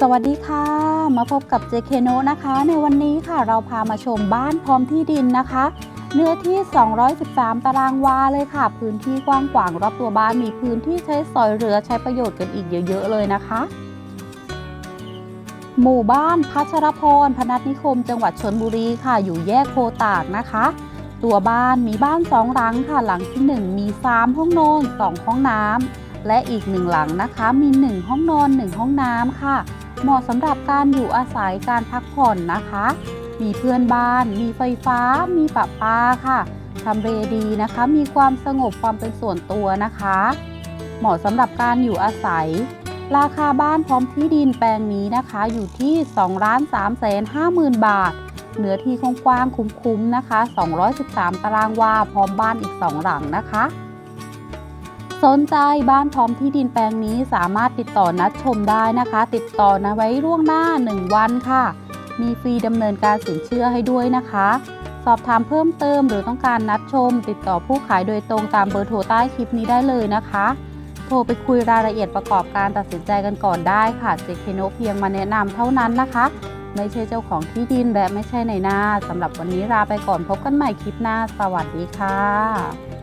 สวัสดีค่ะ มาพบกับเจเคโนนะคะ ในวันนี้ค่ะเราพามาชมบ้านพร้อมที่ดินนะคะ เนื้อที่ 213 ตารางวาเลยค่ะ พื้นที่กว้างขวางรอบตัวบ้านมีพื้นที่ใช้สอยเรือใช้ประโยชน์กันอีกเยอะ ๆ เลยนะคะ หมู่บ้านพัชรพร พนัสนิคม จังหวัดชนบุรีค่ะ อยู่แยกโพตากนะคะ ตัวบ้านมีบ้านสองหลังค่ะ หลังที่ 1 มี 3 ห้องนอน 2 ห้องน้ำและอีกหนึ่งหลังนะคะมี 1 ห้องนอน 1 ห้องน้ำค่ะ เหมาะสำหรับการอยู่อาศัยการพักผ่อนนะคะ มีเพื่อนบ้าน มีไฟฟ้า มีปะปาค่ะทำเลดีนะคะ มีความสงบความเป็นส่วนตัวนะคะ เหมาะสำหรับการอยู่อาศัย ราคาบ้านพร้อมที่ดินแปลงนี้นะคะอยู่ที่2ล้าน3แสน5หมื่นบาทเนื้อที่กว้างๆคุ้มๆนะคะ 213 ตารางวา พร้อมบ้านอีก 2 หลังนะคะ สนใจบ้านพร้อมที่ดินแปลงนี้สามารถติดต่อนัดชมได้นะคะ ติดต่อนะไว้ล่วงหน้า 1 วันค่ะ มีฟรีดำเนินการสินเชื่อให้ด้วยนะคะ สอบถามเพิ่มเติมหรือต้องการนัดชม ติดต่อผู้ขายโดยตรงตามเบอร์โทรใต้คลิปนี้ได้เลยนะคะ โทรไปคุยรายละเอียดประกอบการตัดสินใจกันก่อนได้ค่ะเจเคโนเพียงมาแนะนำเท่านั้นนะคะ ไม่ใช่เจ้าของที่ดินและไม่ใช่ในหน้าสำหรับวันนี้ลาไปก่อนพบกันใหม่คลิปหน้า สวัสดีค่ะ